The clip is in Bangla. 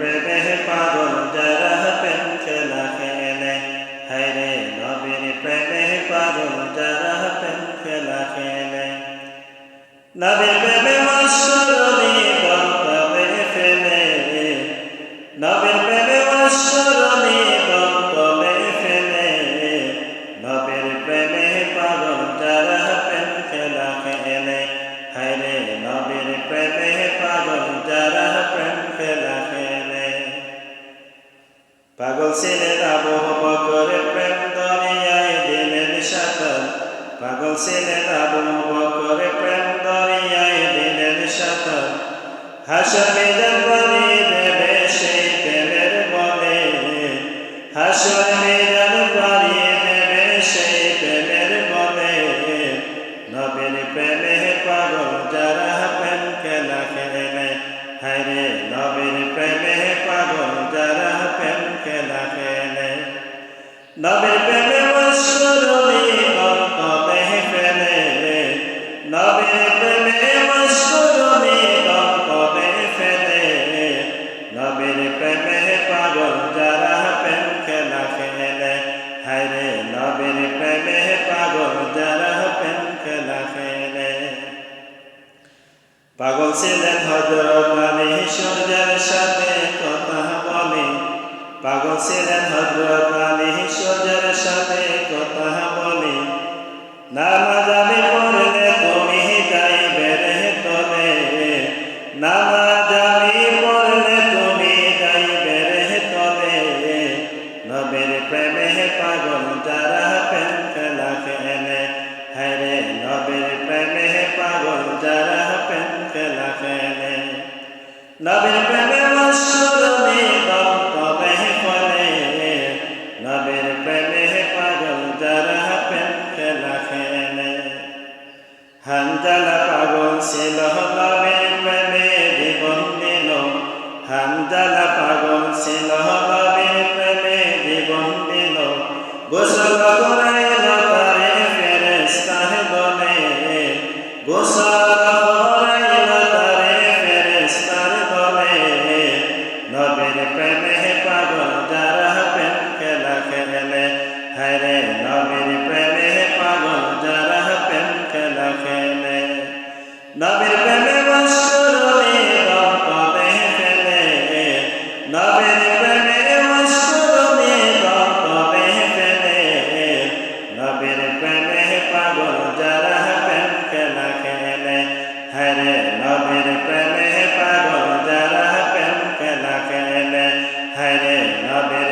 প্রেমে পাগল যারা প্রেম খেলা খেলে হায়রে নবীর প্রেমে পাগল যারা প্রেম খেলা খেলে নবীর প্রেমে মশ্বরণী ছিলেন আবু বকর, প্রেম দরিয়ায় দিলেন সাঁতার। হাসনে জানবানি দেবে সেই প্রেমের বলে হাসনে জানবানি দেবে সেই প্রেমের বলে নবীর প্রেমে পাগল যারা প্রেম খেলা খেলে। হায়রে, নবীর প্রেমে পাগল যারা প্রেম খেলা খেলে। নবীর প্রেমে পাগল, যারা প্রেম খেলা খেলে। হায়রে নবীর প্রেমে পাগল, যারা প্রেম খেলা খেলে। পাগল ছিলেন হজরত মানে সূর্যের সাথে কথা বলে। পাগল ছিলেন হজরত নবীর প্রেমে মশ্বরণী গন্তবে ফলে নবীর প্রেমে পাগল যারা প্রেম খেলা খেলে। হানজালা পাগল ছিল নবীর প্রেমে জীবন দিল হানজালা পাগল ছিল নবীর প্রেমে জীবন দিল গোসল করাইল नाबिर पे में बशर में बापा में फैले नाबिर पे में बशर में बापा में फैले नाबिर पे के ना खेले हरे नाबिर पे में पागल के ना खेले हरे नाबिर